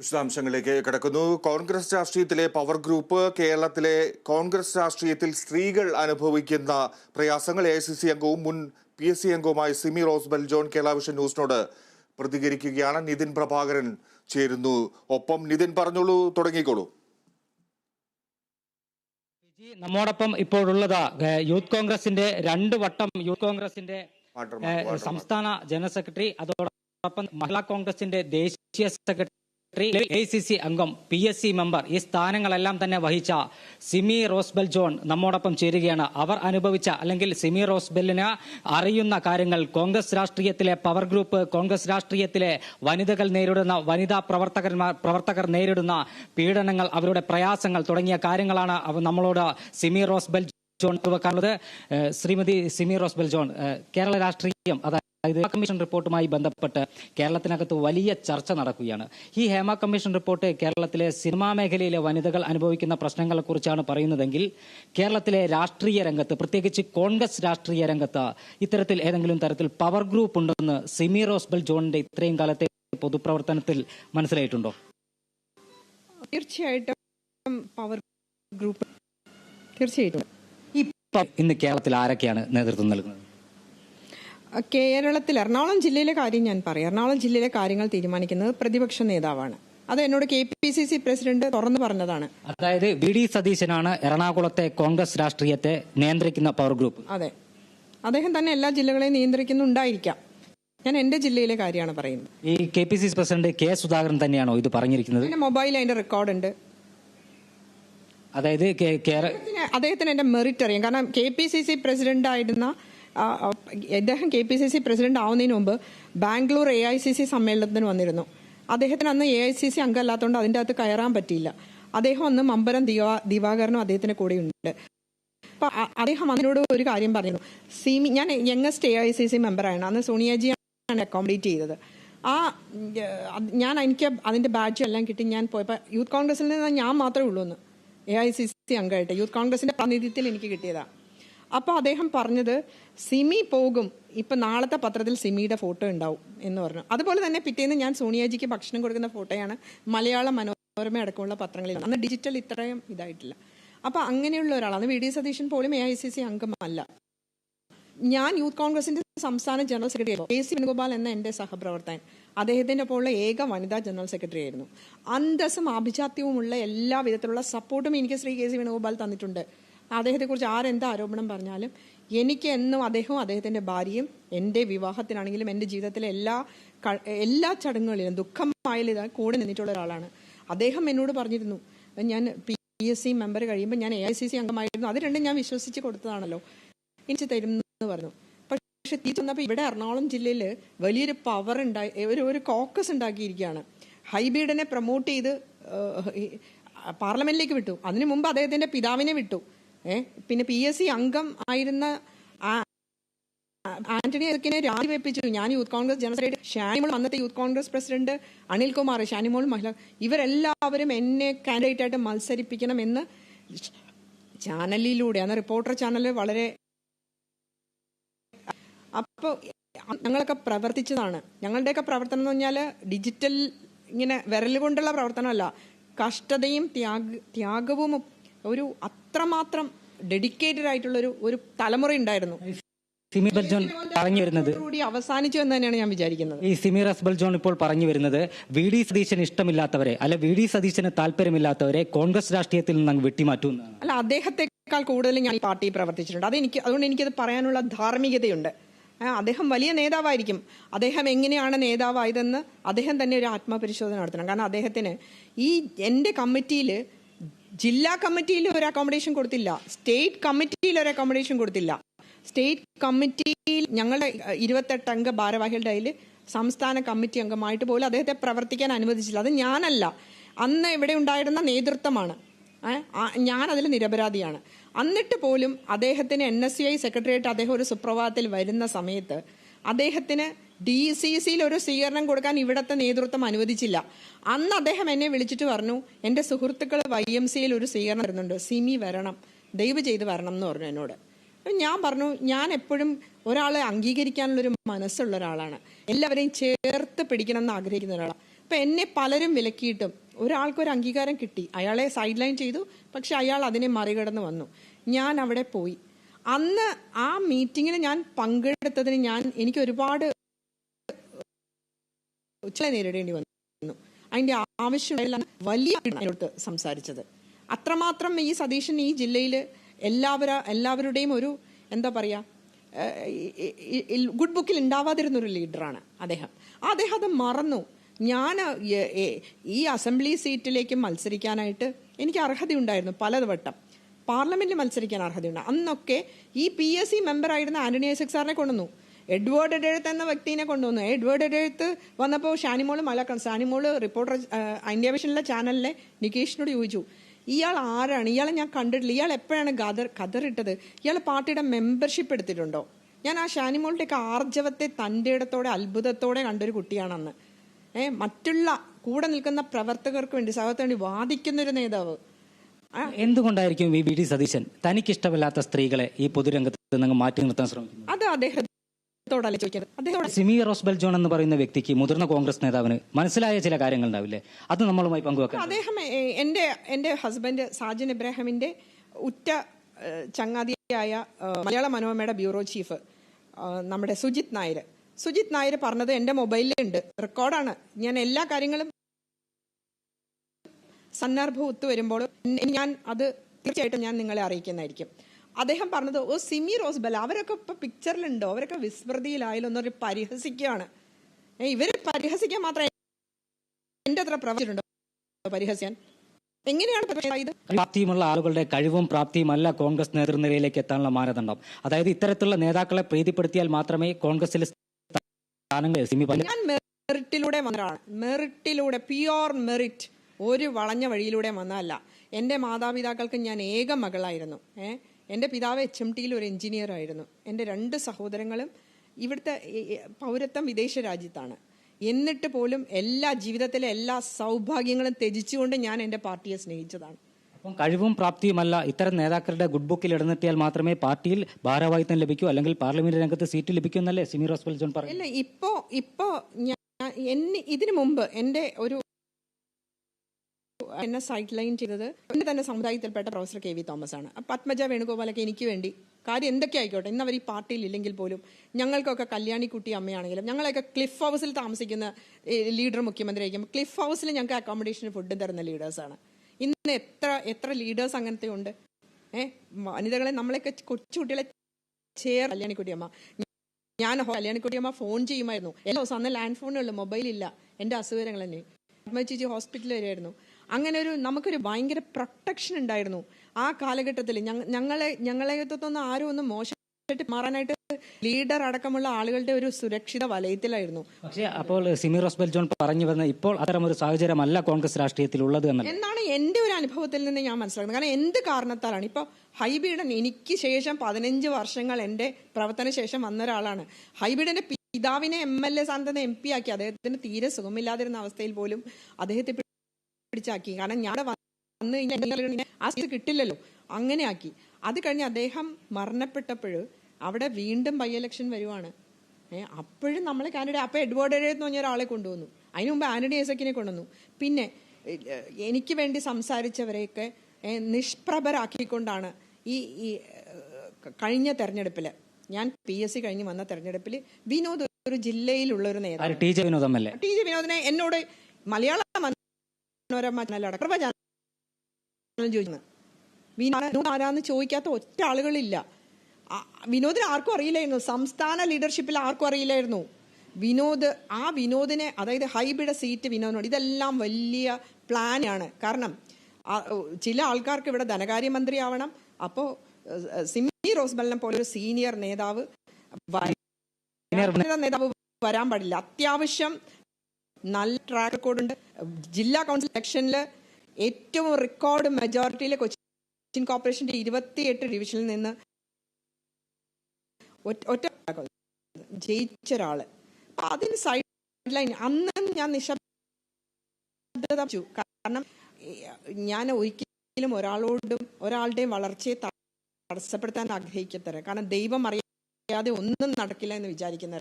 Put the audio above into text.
വിശദാംശങ്ങളിലേക്ക് കിടക്കുന്നു. കോൺഗ്രസ് രാഷ്ട്രീയത്തിലെ പവർ ഗ്രൂപ്പ് കേരളത്തിലെ കോൺഗ്രസ് രാഷ്ട്രീയത്തിൽ സ്ത്രീകൾ അനുഭവിക്കുന്ന പ്രയാസങ്ങൾ എ സി സി അംഗവും മുൻ പി എസ് സി അംഗവുമായ സിമി റോസ്ബൽ ജോൺ കേളാവിഷൻ വിഷൻ ന്യൂസിനോട് പ്രതികരിക്കുകയാണ്. നിതിൻ പ്രഭാകരൻ ചേരുന്നു. ഒപ്പം നിതിൻ പറഞ്ഞോളൂ തുടങ്ങിക്കോളൂ. നമ്മോടൊപ്പം ഇപ്പോഴുള്ളത് യൂത്ത് കോൺഗ്രസിന്റെ രണ്ട് വട്ടം യൂത്ത് കോൺഗ്രസിന്റെ. സംസ്ഥാന ജനറൽ സെക്രട്ടറി അതോടൊപ്പം മഹിളാ കോൺഗ്രസിന്റെ ദേശീയ സെക്രട്ടറി എ സി സി അംഗം പി എസ് സി മെമ്പർ ഈ സ്ഥാനങ്ങളെല്ലാം തന്നെ വഹിച്ച സിമി റോസ്ബെൽ ജോൺ നമ്മോടൊപ്പം ചേരുകയാണ്. അവർ അനുഭവിച്ച അല്ലെങ്കിൽ സിമി റോസ്ബെല്ലിന് അറിയുന്ന കാര്യങ്ങൾ കോൺഗ്രസ് രാഷ്ട്രീയത്തിലെ പവർ ഗ്രൂപ്പ് കോൺഗ്രസ് രാഷ്ട്രീയത്തിലെ വനിതകൾ നേരിടുന്ന വനിതാ പ്രവർത്തകന്മാർ പ്രവർത്തകർ നേരിടുന്ന പീഡനങ്ങൾ അവരുടെ പ്രയാസങ്ങൾ തുടങ്ങിയ കാര്യങ്ങളാണ് നമ്മളോട് സിമി റോസ്ബെൽ ജോൺ വെക്കാനുള്ളത് ശ്രീമതി സിമി റോസ്ബെൽ ജോൺ കേരള രാഷ്ട്രീയം അതായത് ഹേമ കമ്മീഷൻ റിപ്പോർട്ടുമായി ബന്ധപ്പെട്ട് കേരളത്തിനകത്ത് വലിയ ചർച്ച നടക്കുകയാണ്. ഈ ഹേമ കമ്മീഷൻ റിപ്പോർട്ട് കേരളത്തിലെ സിനിമാ മേഖലയിലെ വനിതകൾ അനുഭവിക്കുന്ന പ്രശ്നങ്ങളെക്കുറിച്ചാണ് പറയുന്നതെങ്കിൽ കേരളത്തിലെ രാഷ്ട്രീയ രംഗത്ത് പ്രത്യേകിച്ച് കോൺഗ്രസ് രാഷ്ട്രീയ രംഗത്ത് ഇത്തരത്തിൽ ഏതെങ്കിലും തരത്തിൽ പവർ ഗ്രൂപ്പ് ഉണ്ടെന്ന് സിമി റോസ്ബൽ ജോണിന്റെ ഇത്രയും കാലത്തെ പൊതുപ്രവർത്തനത്തിൽ മനസ്സിലായിട്ടുണ്ടോ? തീർച്ചയായിട്ടും പവർ ഗ്രൂപ്പ് തീർച്ചയായിട്ടും. ഇന്ന് കേരളത്തിൽ ആരൊക്കെയാണ് നേതൃത്വം നൽകുന്നത്? കേരളത്തിൽ എറണാകുളം ജില്ലയിലെ കാര്യം ഞാൻ പറയാം. എറണാകുളം ജില്ലയിലെ കാര്യങ്ങൾ തീരുമാനിക്കുന്നത് പ്രതിപക്ഷ നേതാവാണ്. അത് എന്നോട് K P C C president തുറന്നു പറഞ്ഞതാണ്. അതായത് വി ഡി സതീശനാണ് എറണാകുളത്തെ കോൺഗ്രസ് രാഷ്ട്രീയത്തെ നിയന്ത്രിക്കുന്ന പവർ ഗ്രൂപ്പ് അതെ. അദ്ദേഹം തന്നെ എല്ലാ ജില്ലകളെയും നിയന്ത്രിക്കുന്നുണ്ടായിരിക്കാം. ഞാൻ എന്റെ ജില്ലയിലെ കാര്യമാണ് പറയുന്നത്. ഈ K P C C president K Sudhakaran തന്നെയാണോ ഇത് പറഞ്ഞിരിക്കുന്നത്? എന്റെ മൊബൈൽ അതിന്റെ റെക്കോർഡ് ഉണ്ട്. അതായത് അദ്ദേഹത്തിന് എന്റെ മെറിറ്റ് അറിയാം. കാരണം K P C C president ആയിരുന്ന അദ്ദേഹം K P C C president ആവുന്നതിന് മുമ്പ് Bangalore A I C C സമ്മേളനത്തിന് വന്നിരുന്നു. അദ്ദേഹത്തിന് അന്ന് എ ഐ സി സി അംഗമല്ലാത്തതുകൊണ്ട് അതിന്റെ അകത്ത് കയറാൻ പറ്റിയില്ല. അദ്ദേഹം അന്ന് മമ്പരം ദിവാ ദിവാകരനും അദ്ദേഹത്തിന്റെ കൂടെയുണ്ട്. അപ്പൊ അ- അദ്ദേഹം അതിനോട് ഒരു കാര്യം പറഞ്ഞു സിമി ഞാൻ youngest A I C C മെമ്പറാണ് അന്ന് സോണിയാജിയാണ് അക്കോമഡേറ്റ് ചെയ്തത്. ആ ഞാൻ എനിക്ക് അതിന്റെ ബാഡ്ജ് എല്ലാം കിട്ടി. ഞാൻ പോയപ്പോൾ യൂത്ത് കോൺഗ്രസിൽ നിന്ന് ഞാൻ മാത്രമേ ഉള്ളൂ എന്ന് എ ഐ സി സി അംഗമായിട്ട്. യൂത്ത് കോൺഗ്രസിന്റെ പ്രാതിനിധ്യത്തിൽ എനിക്ക് കിട്ടിയതാ. അപ്പോൾ അദ്ദേഹം പറഞ്ഞത് സിമി പോകും. ഇപ്പൊ നാളത്തെ പത്രത്തിൽ സിമിയുടെ ഫോട്ടോ ഉണ്ടാവും എന്ന് പറഞ്ഞു. അതുപോലെ തന്നെ പിറ്റേന്ന് ഞാൻ സോണിയാജിക്ക് ഭക്ഷണം കൊടുക്കുന്ന ഫോട്ടോയാണ് മലയാള മനോരമ അടക്കമുള്ള പത്രങ്ങളിൽ. അന്ന് ഡിജിറ്റൽ ഇത്രയും ഇതായിട്ടില്ല. അപ്പൊ അങ്ങനെയുള്ള ഒരാളാണ്. വി ഡി സതീശൻ പോലും എ ഐ സി സി അംഗമല്ല. ഞാൻ യൂത്ത് കോൺഗ്രസിന്റെ സംസ്ഥാന general secretary K C Venugopal എന്ന എന്റെ സഹപ്രവർത്തകൻ. അദ്ദേഹത്തിന്റെ ഒപ്പമുള്ള ഏക വനിതാ ജനറൽ സെക്രട്ടറി ആയിരുന്നു. അന്തസ്സും ആഭിജാത്യവുമുള്ള എല്ലാ വിധത്തിലുള്ള സപ്പോർട്ടും എനിക്ക് ശ്രീ കെ സി വേണുഗോപാൽ തന്നിട്ടുണ്ട്. അദ്ദേഹത്തെക്കുറിച്ച് ആരെന്താ ആരോപണം പറഞ്ഞാലും എനിക്ക് എന്നും അദ്ദേഹവും അദ്ദേഹത്തിന്റെ ഭാര്യയും എന്റെ വിവാഹത്തിനാണെങ്കിലും എന്റെ ജീവിതത്തിലെ എല്ലാ എല്ലാ ചടങ്ങുകളിലും ദുഃഖമായാലും കൂടെ നിന്നിട്ടുള്ള ഒരാളാണ്. അദ്ദേഹം എന്നോട് പറഞ്ഞിരുന്നു ഞാൻ പി എസ് സി മെമ്പർ കഴിയുമ്പോൾ ഞാൻ എ ഐ സി സി അംഗമായിരുന്നു. അത് രണ്ടും ഞാൻ വിശ്വസിച്ച് കൊടുത്തതാണല്ലോ. എനിക്ക് തരും എന്ന് പറഞ്ഞു. പക്ഷെ തിരിച്ചു വന്നപ്പോൾ ഇവിടെ എറണാകുളം ജില്ലയിൽ വലിയൊരു പവർ ഉണ്ടായി ഒരു ഒരു കോക്കസ് ഉണ്ടാക്കിയിരിക്കുകയാണ്. ഹൈബീഡിനെ പ്രൊമോട്ട് ചെയ്ത് പാർലമെന്റിലേക്ക് വിട്ടു. അതിനു മുമ്പ് അദ്ദേഹത്തിന്റെ പിതാവിനെ വിട്ടു. പിന്നെ പി എസ് സി അംഗം ആയിരുന്ന ആന്റണി അതൊക്കെ രാജിവെപ്പിച്ചു ഞാൻ youth Congress general secretary Shanimol അന്നത്തെ യൂത്ത് കോൺഗ്രസ് പ്രസിഡന്റ് അനിൽകുമാർ ഷാനിമോൾ മഹിള ഇവരെല്ലാവരും എന്നെ കാൻഡിഡേറ്റ് ആയിട്ട് മത്സരിപ്പിക്കണം എന്ന് ചാനലിലൂടെ അന്ന് റിപ്പോർട്ടർ ചാനൽ വളരെ അപ്പോൾ ഞങ്ങളൊക്കെ പ്രവർത്തിച്ചതാണ്. ഞങ്ങളുടെയൊക്കെ പ്രവർത്തനം എന്ന് പറഞ്ഞാൽ ഡിജിറ്റൽ ഇങ്ങനെ വിരൽ കൊണ്ടുള്ള പ്രവർത്തനമല്ല. കഷ്ടതയും ത്യാഗ ത്യാഗവും ഒരു അത്രമാത്രം ഡെഡിക്കേറ്റഡ് ആയിട്ടുള്ള ഒരു ഒരു തലമുറ ഉണ്ടായിരുന്നു. സിമി ബൽ ജോൺ പറഞ്ഞു വരുന്നത് കൂടി അവസാനിച്ചു എന്ന് തന്നെയാണ് ഞാൻ വിചാരിക്കുന്നത്. ഈ സിമി റസ് ജോൺ ഇപ്പോൾ പറഞ്ഞു വരുന്നത് വി ഡി സതീശന് ഇഷ്ടമില്ലാത്തവരെ അല്ലെ വി ഡി സതീശന് താല്പര്യമില്ലാത്തവരെ കോൺഗ്രസ് രാഷ്ട്രീയത്തിൽ നിന്ന് അങ്ങ് വെട്ടിമാറ്റും അല്ല അദ്ദേഹത്തെക്കാൾ കൂടുതൽ ഞാൻ ഈ പാർട്ടി പ്രവർത്തിച്ചിട്ടുണ്ട്. അതെനിക്ക് അതുകൊണ്ട് എനിക്കത് പറയാനുള്ള ധാർമ്മികതയുണ്ട്. അദ്ദേഹം വലിയ നേതാവായിരിക്കും. അദ്ദേഹം എങ്ങനെയാണ് നേതാവായതെന്ന് അദ്ദേഹം തന്നെ ഒരു ആത്മപരിശോധന നടത്തണം. കാരണം അദ്ദേഹത്തിന് ഈ എന്റെ കമ്മിറ്റിയിൽ ജില്ലാ കമ്മിറ്റിയിൽ ഒരു അക്കോമഡേഷൻ കൊടുത്തില്ല. സ്റ്റേറ്റ് കമ്മിറ്റിയിൽ ഒരു അക്കോമഡേഷൻ കൊടുത്തില്ല. സ്റ്റേറ്റ് കമ്മിറ്റിയിൽ ഞങ്ങളുടെ ഇരുപത്തെട്ട് അംഗ ഭാരവാഹികളുടെ അതിൽ സംസ്ഥാന കമ്മിറ്റി അംഗമായിട്ട് പോലും അദ്ദേഹത്തെ പ്രവർത്തിക്കാൻ അനുവദിച്ചില്ല. അത് ഞാനല്ല. അന്ന് ഇവിടെ ഉണ്ടായിരുന്ന നേതൃത്വമാണ്. ഞാൻ അതിൽ നിരപരാധിയാണ്. എന്നിട്ട് പോലും അദ്ദേഹത്തിന് എൻ എസ് സി ഐ സെക്രട്ടറിയായിട്ട് അദ്ദേഹം ഒരു സുപ്രഭാതത്തിൽ വരുന്ന സമയത്ത് അദ്ദേഹത്തിന് ഡി സി സിയിൽ ഒരു സ്വീകരണം കൊടുക്കാൻ ഇവിടുത്തെ നേതൃത്വം അനുവദിച്ചില്ല. അന്ന് അദ്ദേഹം എന്നെ വിളിച്ചിട്ട് പറഞ്ഞു എന്റെ സുഹൃത്തുക്കൾ വൈ എം സിയിൽ ഒരു സ്വീകരണം വരുന്നുണ്ട് സിമി വരണം. ദയവ് ചെയ്ത് വരണം എന്ന് പറഞ്ഞു എന്നോട്. ഞാൻ പറഞ്ഞു ഞാൻ എപ്പോഴും ഒരാളെ അംഗീകരിക്കാനുള്ളൊരു മനസ്സുള്ള ഒരാളാണ്. എല്ലാവരെയും ചേർത്ത് പിടിക്കണം എന്ന് ആഗ്രഹിക്കുന്ന ഒരാളാണ് അപ്പം എന്നെ പലരും വിലക്കിയിട്ടും ഒരാൾക്കൊരു അംഗീകാരം കിട്ടി. അയാളെ സൈഡ് ലൈൻ ചെയ്തു. പക്ഷെ അയാൾ അതിനെ മറികടന്ന് വന്നു. ഞാൻ അവിടെ പോയി. അന്ന് ആ മീറ്റിങ്ങിൽ ഞാൻ പങ്കെടുത്തതിന് ഞാൻ എനിക്ക് ഒരുപാട് ഉച്ചല നേരിടേണ്ടി വന്നു. അതിന്റെ ആവശ്യമെല്ലാം വലിയ അടുത്ത് സംസാരിച്ചത്. അത്രമാത്രം ഈ സതീശൻ ഈ ജില്ലയിൽ എല്ലാവര എല്ലാവരുടെയും ഒരു എന്താ പറയാ ഗുഡ് ബുക്കിൽ ഉണ്ടാവാതിരുന്ന ഒരു ലീഡറാണ് അദ്ദേഹം. അദ്ദേഹം അത് മറന്നു. ഞാൻ ഈ അസംബ്ലി സീറ്റിലേക്ക് മത്സരിക്കാനായിട്ട് എനിക്ക് അർഹതയുണ്ടായിരുന്നു പലവട്ടം പാർലമെന്റിൽ മത്സരിക്കാൻ അർഹതയുണ്ട്. അന്നൊക്കെ ഈ പി എസ് സി മെമ്പറായിരുന്ന ആന്റണി ഐസക് സാറിനെ കൊണ്ടുവന്നു. എഡ്വേർഡ് എഡെഴുത്ത് എന്ന വ്യക്തിനെ കൊണ്ടുവന്നു. എഡ്വേർഡ് എഡെഴുത്ത് വന്നപ്പോൾ ഷാനിമോൾ മലക്കം ഷാനിമോൾ റിപ്പോർട്ടർ ഇന്ത്യ വിഷനിലെ ചാനലിലെ നികേഷിനോട് ചോദിച്ചു ഇയാൾ ആരാണ്? ഇയാളെ ഞാൻ കണ്ടിട്ടില്ല. ഇയാൾ എപ്പോഴാണ് ഗദർ ഖദറിട്ടത് ഇയാൾ പാർട്ടിയുടെ മെമ്പർഷിപ്പ് എടുത്തിട്ടുണ്ടോ? ഞാൻ ആ ഷാനിമോളുടെയൊക്കെ ആർജവത്തെ തന്റെ ഇടത്തോടെ അത്ഭുതത്തോടെ കണ്ടൊരു കുട്ടിയാണെന്ന്. ഏഹ് മറ്റുള്ള കൂടെ നിൽക്കുന്ന പ്രവർത്തകർക്ക് വേണ്ടി സഹത്തിന് വേണ്ടി വാദിക്കുന്ന ഒരു നേതാവ് എന്തുകൊണ്ടായിരിക്കും വി വി ഡി സതീശൻ തനിക്കിഷ്ടമില്ലാത്ത സ്ത്രീകളെ ഈ പൊതുരംഗത്ത് നിന്ന് മാറ്റി നിർത്താൻ ശ്രമിക്കുന്നത്? അത് അദ്ദേഹത്തോടല്ല ചോദിക്കുന്നത് അദ്ദേഹത്തോട് സിമി റോസ്ബൽ ജോൺ എന്ന് പറയുന്ന വ്യക്തിക്ക് മുതിർന്ന കോൺഗ്രസ് നേതാവിന് മനസ്സിലായ ചില കാര്യങ്ങൾ ഉണ്ടാവില്ലേ? അത് നമ്മളുമായി പങ്കുവെക്കാം അദ്ദേഹം എന്റെ എന്റെ എന്റെ ഹസ്ബൻഡ് സാജിൻ ഇബ്രാഹിമിന്റെ ഉറ്റ ഏ, ചങ്ങാതിയായ ഏ, മലയാള മനോരമയുടെ ബ്യൂറോ ചീഫ് നമ്മുടെ സുജിത് നായർ സുജിത് നായർ പറഞ്ഞത് എന്റെ മൊബൈലിലുണ്ട്. റെക്കോർഡാണ്. ഞാൻ എല്ലാ കാര്യങ്ങളും സന്ദർഭം ഒത്തുവരുമ്പോൾ ഞാൻ അത് തീർച്ചയായിട്ടും ഞാൻ നിങ്ങളെ അറിയിക്കുന്നതായിരിക്കും. അദ്ദേഹം പറഞ്ഞത് ഓ സിമി റോസ്ബൽ അവരൊക്കെ ഇപ്പൊ പിക്ചറിലുണ്ടോ അവരൊക്കെ വിസ്മൃതിയിലായാലും ഒന്നൊരു പരിഹസിക്കുകയാണ്. ഏ, ഇവർ പരിഹസിക്കാൻ മാത്രമേ എന്റെ അത്ര പ്രവർത്തിച്ചിട്ടുണ്ടോ പരിഹസിക്കാൻ? എങ്ങനെയാണ് പ്രാപ്തിയുമുള്ള ആളുകളുടെ കഴിവും പ്രാപ്തിയുമല്ല കോൺഗ്രസ് നേതൃനിരയിലേക്ക് എത്താനുള്ള മാനദണ്ഡം. അതായത് ഇത്തരത്തിലുള്ള നേതാക്കളെ പ്രീതിപ്പെടുത്തിയാൽ മാത്രമേ കോൺഗ്രസിൽ ഞാൻ മെറിറ്റിലൂടെ വന്നതാണ് മെറിറ്റിലൂടെ പ്യുവർ മെറിറ്റ് ഒരു വളഞ്ഞ വഴിയിലൂടെ വന്നതല്ല. എന്റെ മാതാപിതാക്കൾക്ക് ഞാൻ ഏക മകളായിരുന്നു. ഏ എന്റെ പിതാവ് എച്ച് എം ടിയിൽ ഒരു എഞ്ചിനീയർ ആയിരുന്നു. എന്റെ രണ്ട് സഹോദരങ്ങളും ഇവിടുത്തെ പൗരത്വം വിദേശ രാജ്യത്താണ്. എന്നിട്ട് പോലും എല്ലാ ജീവിതത്തിലെ എല്ലാ സൗഭാഗ്യങ്ങളും ത്യജിച്ചുകൊണ്ട് ഞാൻ എന്റെ പാർട്ടിയെ സ്നേഹിച്ചതാണ്. അപ്പം കഴിവും പ്രാപ്തിയുമല്ല ഇത്തരം നേതാക്കളുടെ ഗുഡ് ബുക്കിൽ ഇടനിർത്തിയാൽ മാത്രമേ പാർട്ടിയിൽ ഭാരവാഹിത്വം ലഭിക്കൂ അല്ലെങ്കിൽ പാർലമെന്റ് രംഗത്ത് സീറ്റ് ലഭിക്കൂ എന്നല്ലേ സിമി ജോൺ പറയുന്നത്? അല്ല ഇപ്പോ ഇപ്പോ ഞാൻ ഇതിനു മുമ്പ് എന്റെ ഒരു എന്നെ സൈഡ് ലൈൻ ചെയ്തത്. എന്റെ തന്നെ സമുദായത്തിൽപ്പെട്ട പ്രൊഫസർ കെ വി തോമസ് ആണ്. പത്മജ വേണുഗോപാലൊക്കെ എനിക്ക് വേണ്ടി കാര്യം എന്തൊക്കെ ആയിക്കോട്ടെ ഇന്ന് അവർ ഈ പാർട്ടിയിൽ ഇല്ലെങ്കിൽ പോലും ഞങ്ങൾക്കൊക്കെ കല്യാണിക്കുട്ടി അമ്മയാണെങ്കിലും ഞങ്ങളൊക്കെ ക്ലിഫ് ഹൗസിൽ താമസിക്കുന്ന ലീഡർ മുഖ്യമന്ത്രി ആയിരിക്കും ക്ലിഫ് ഹൗസിൽ ഞങ്ങൾക്ക് അക്കോമഡേഷന് ഫുഡും തരുന്ന ലീഡേഴ്സാണ് ഇന്ന് എത്ര എത്ര ലീഡേഴ്സ് അങ്ങനത്തെ ഉണ്ട്? ഏഹ് വനിതകളെ നമ്മളെയൊക്കെ കൊച്ചുകുട്ടികളെ ചേർ കല്യാണിക്കുട്ടിയമ്മ ഞാൻ കല്യാണിക്കുട്ടിയമ്മ ഫോൺ ചെയ്യുമായിരുന്നു. എല്ലാ ദിവസം അന്ന് ലാൻഡ് ഫോണുള്ളൂ മൊബൈൽ ഇല്ല. എന്റെ അസുഖങ്ങൾ തന്നെ. ചേച്ചി ഹോസ്പിറ്റലിൽ വരുമായിരുന്നു അങ്ങനെ ഒരു നമുക്കൊരു ഭയങ്കര പ്രൊട്ടക്ഷൻ ഉണ്ടായിരുന്നു. ആ കാലഘട്ടത്തിൽ ഞങ്ങളെ ഞങ്ങളെ തൊന്നും ആരും ഒന്നും മോശമായിട്ട് മാറാനായിട്ട് ലീഡർ അടക്കമുള്ള ആളുകളുടെ ഒരു സുരക്ഷിത വലയത്തിലായിരുന്നു. പക്ഷേ അപ്പോൾ സിമി റോസ്ബൽ ജോൺ പറഞ്ഞു വന്ന ഇപ്പോൾ ഒരു സാഹചര്യമല്ല കോൺഗ്രസ് രാഷ്ട്രീയത്തിൽ ഉള്ളത് എന്നാണ് എന്റെ ഒരു അനുഭവത്തിൽ നിന്ന് ഞാൻ മനസ്സിലാക്കുന്നത്. കാരണം എന്ത് കാരണത്താലാണ്? ഇപ്പോൾ ഹൈബീഡൻ എനിക്ക് ശേഷം പതിനഞ്ച് വർഷങ്ങൾ എന്റെ പ്രവർത്തന ശേഷം വന്ന ഒരാളാണ്. ഹൈബീഡന്റെ പിതാവിനെ എം എൽ എ സ്ഥാനത്ത് എം പി ആക്കി. അദ്ദേഹത്തിന് തീരെ സുഖമില്ലാതിരുന്ന അവസ്ഥയിൽ പോലും അദ്ദേഹത്തെ പിടിച്ചാക്കി. കാരണം ഞാൻ വന്ന് കഴിഞ്ഞാൽ ആ സീറ്റ് കിട്ടില്ലല്ലോ. അങ്ങനെ ആക്കി. അത് കഴിഞ്ഞ് അദ്ദേഹം മരണപ്പെട്ടപ്പോൾ അവിടെ വീണ്ടും ബൈ ഇലക്ഷൻ വരുവാണ്. ഏഹ് അപ്പോഴും നമ്മളെ കാൻഡിഡേറ്റ് അപ്പോൾ എഡ്വേർഡ് എന്ന് പറഞ്ഞ ഒരാളെ കൊണ്ടുവന്നു. അതിനു മുമ്പ് ആന്റണി ഐസക്കിനെ കൊണ്ടുവന്നു. പിന്നെ എനിക്ക് വേണ്ടി സംസാരിച്ചവരെയൊക്കെ നിഷ്പ്രഭരാക്കിക്കൊണ്ടാണ് ഈ ഈ കഴിഞ്ഞ തെരഞ്ഞെടുപ്പിൽ ഞാൻ പി എസ് സി കഴിഞ്ഞ് വന്ന തെരഞ്ഞെടുപ്പിൽ വിനോദ് ഒരു ജില്ലയിലുള്ള ഒരു നേതാവ് ടി ജെ വിനോദം വിനോദിനെ എന്നോട് മലയാള മനോരമ ചാനലടക്കം പ്രഭ ചാനൽ ചോദിക്കുന്നു വിനോദ് ആരാന്ന് ചോദിക്കാത്ത ഒറ്റ ആളുകളില്ല. വിനോദിന് ആർക്കും അറിയില്ലായിരുന്നു. സംസ്ഥാന ലീഡർഷിപ്പിൽ ആർക്കും അറിയില്ലായിരുന്നു. വിനോദ് ആ വിനോദിനെ അതായത് ഹൈബ്രിഡ് സീറ്റ് വിനോദിനോട് ഇതെല്ലാം വലിയ പ്ലാനാണ് കാരണം ചില ആൾക്കാർക്ക് ഇവിടെ ധനകാര്യമന്ത്രി ആവണം. അപ്പോ സിമി റോസ്ബലിനെ പോലെ ഒരു സീനിയർ നേതാവ് നേതാവ് വരാൻ പാടില്ല. അത്യാവശ്യം നല്ല ട്രാക്ക് റെക്കോർഡ് ഉണ്ട്. ജില്ലാ കൗൺസിൽ ഇലക്ഷനിൽ ഏറ്റവും റെക്കോർഡ് മെജോറിറ്റിയിലെ കൊച്ചിൻ കോർപ്പറേഷന്റെ ഇരുപത്തിയെട്ട് ഡിവിഷനിൽ നിന്ന് ഒറ്റ ജയിച്ച ഒരാൾ. അപ്പൊ അതിന് സൈഡ് ലൈൻ അന്ന് ഞാൻ നിശബ്ദത കാരണം ഞാൻ ഒരിക്കലും ഒരാളോടും ഒരാളുടെയും വളർച്ചയെ തടസ്സപ്പെടുത്താൻ ആഗ്രഹിക്കത്തര കാരണം ദൈവം അറിയാതെ ഒന്നും നടക്കില്ല എന്ന് വിചാരിക്കുന്ന